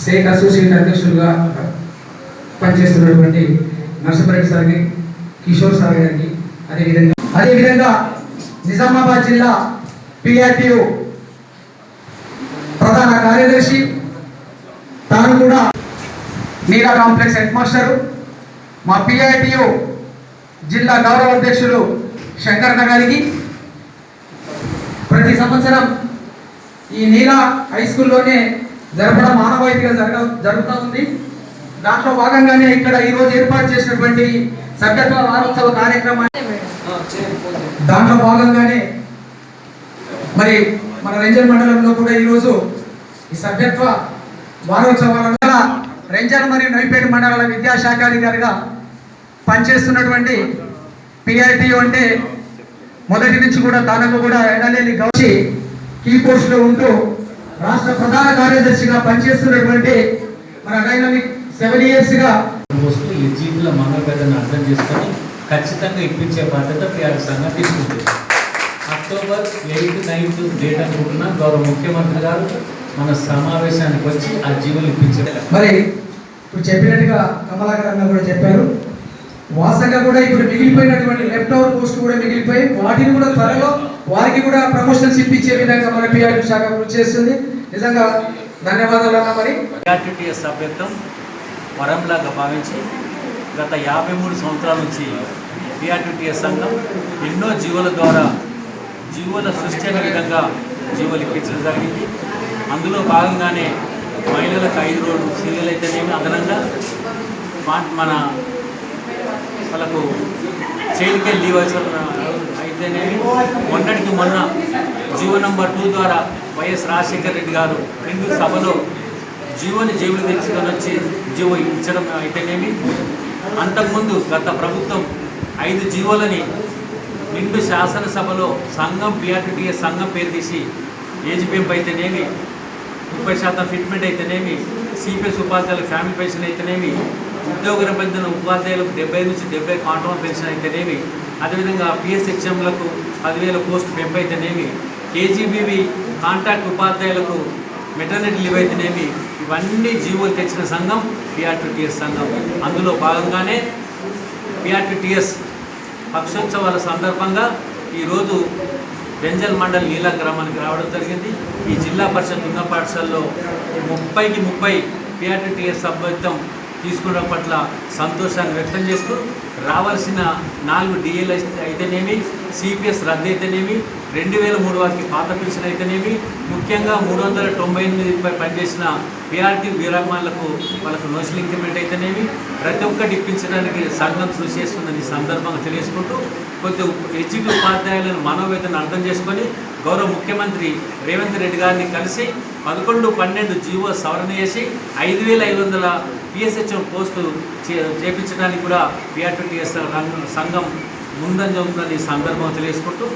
State associate అధ్యక్షులుగా పనిచేస్తున్నటువంటి నరసింహారెడ్డి సార్కి కిషోర్ సార్ గారికి అదేవిధంగా అదేవిధంగా నిజామాబాద్ జిల్లా పిఆర్టీయు ప్రధాన కార్యదర్శి తాను కూడా నీలా కాంప్లెక్స్ హెడ్ మాస్టరు మా పిఐటియు జిల్లా గౌరవ అధ్యక్షులు శంకరన్న గారికి ప్రతి సంవత్సరం ఈ నీలా హై స్కూల్లోనే జరపడం మానవాయితీగా జరగ జరుగుతూ ఉంది. దాంట్లో భాగంగానే ఇక్కడ ఈరోజు ఏర్పాటు చేసినటువంటి సభ్యత్వ వారోత్సవ కార్యక్రమాన్ని దాంట్లో భాగంగానే మరి మన రేంజర్ మండలంలో కూడా ఈరోజు ఈ సభ్యత్వ వారోత్సవాలను రేంజర్ మరియు నైపేట మండలాల విద్యాశాఖాధికారిగా పనిచేస్తున్నటువంటి పిఐటి అంటే మొదటి నుంచి కూడా తనకు కూడా ఎడలేని గౌచి కీ పోస్ట్లో ఉంటూ రాష్ట్ర ప్రధాన కార్యదర్శిగా పనిచేస్తున్నటువంటి మన డైనమిక్ సెవెన్ ఇయర్స్గా వస్తూ ఈ జీవుల మనోవేదన అర్థం చేసుకొని ఖచ్చితంగా ఇప్పించే బాధ్యత పిఆర్ సంఘం తీసుకుంటుంది అక్టోబర్ ఎయిత్ నైన్త్ డేట్ అనుకుంటున్నా గౌరవ ముఖ్యమంత్రి గారు మన సమావేశానికి వచ్చి ఆ జీవులు ఇప్పించే మరి ఇప్పుడు చెప్పినట్టుగా కమలాకర్ అన్న కూడా చెప్పారు. వాసంగా కూడా ఇప్పుడు మిగిలిపోయినటువంటి లెఫ్ట్ ఓవర్ పోస్ట్ కూడా మిగిలిపోయి వాటిని కూడా త్వరలో వారికి కూడా ప్రమోషన్స్ ఇప్పించే విధంగా మన పిఆర్ శాఖ కృషి చేస్తుంది. నిజంగా ధన్యవాదాలు అన్న మరి. పిఆర్టీటీఎస్ సభ్యత్వం వరంలాగా భావించి గత యాభై మూడు సంవత్సరాల నుంచి పిఆర్టీఎస్ సంఘం ఎన్నో జీవుల ద్వారా జీవుల సృష్టి అనే విధంగా జీవులు ఇప్పించడం జరిగింది. అందులో భాగంగానే మహిళలకు ఐదు రోజులు సీరియల్ అయితేనేమి అదనంగా మా- మన వాళ్ళకు చైల్డ్కే లీవ్ అయితేనేమి మొన్నటికి మొన్న జీవో నంబర్ టూ ద్వారా వైఎస్ రాజశేఖర రెడ్డి గారు రెండు సభలో జీవోని జీవులు తెచ్చుకొని వచ్చి జీవో ఇచ్చడం అయితేనేమి? అంతకుముందు గత ప్రభుత్వం ఐదు జీవోలని నిండు శాసనసభలో సంఘం పిఆర్టీఎస్ సంఘం పేరు తీసి ఏజ్ పెంపు అయితేనేమి ముప్పై శాతం ఫిట్మెంట్ అయితేనేమి సిపిఎస్ ఉపాధ్యాయుల ఫ్యామిలీ పెన్షన్ అయితేనేమి ఉద్యోగ నిబంధన ఉపాధ్యాయులకు డెబ్బై నుంచి డెబ్బై కాంట్రాక్ట్ పెన్షన్ అయితేనేమి అదేవిధంగా పిఎస్ ఎగ్జామ్లకు పదివేల పోస్ట్ పెంపు అయితేనేమి కేజీబీవి కాంట్రాక్ట్ ఉపాధ్యాయులకు మెటర్నిటీ లీవ్ అయితేనేమి ఇవన్నీ జీవోలు తెచ్చిన సంఘం పిఆర్టీటీఎస్ సంఘం. అందులో భాగంగానే పిఆర్టీటీఎస్ పక్షోత్సవాల సందర్భంగా ఈరోజు బెంజల్ మండల్ నీలా గ్రామానికి రావడం జరిగింది. ఈ జిల్లా పరిషత్ ఉన్న పాఠశాలలో ముప్పైకి ముప్పై పిఆర్టీటీఎస్ సభ్యత్వం తీసుకోవడం పట్ల సంతోషాన్ని వ్యక్తం చేస్తూ రావాల్సిన నాలుగు డిఎల్ అయితేనేమి సిపిఎస్ రద్దు అయితేనేమి రెండు వేల మూడు వారికి పాత పెన్షన్ అయితేనేమి ముఖ్యంగా మూడు వందల తొంభై ఎనిమిదిపై పనిచేసిన పిఆర్టీ వీరామాలకు వాళ్ళకు నోషల్ ఇంక్రిమెంట్ అయితేనేమి ప్రతి ఒక్కటి ఇప్పించడానికి సంఘం కృషి చేస్తుందని సందర్భంగా తెలియజేసుకుంటూ కొద్ది ఎగ్జిక్యూటివ్ ఉపాధ్యాయులను మనోవేదన అర్థం చేసుకొని గౌరవ ముఖ్యమంత్రి రేవంత్ రెడ్డి గారిని కలిసి పదకొండు పన్నెండు జీవో సవరణ చేసి ఐదు వేల ఐదు వందల పిఎస్హెచ్ఎం పోస్టు చే- చేపించడానికి కూడా పిఆర్టీఎస్ సంఘం ముందని చదువుతున్న ఈ సందర్భం తెలియజేసుకుంటూ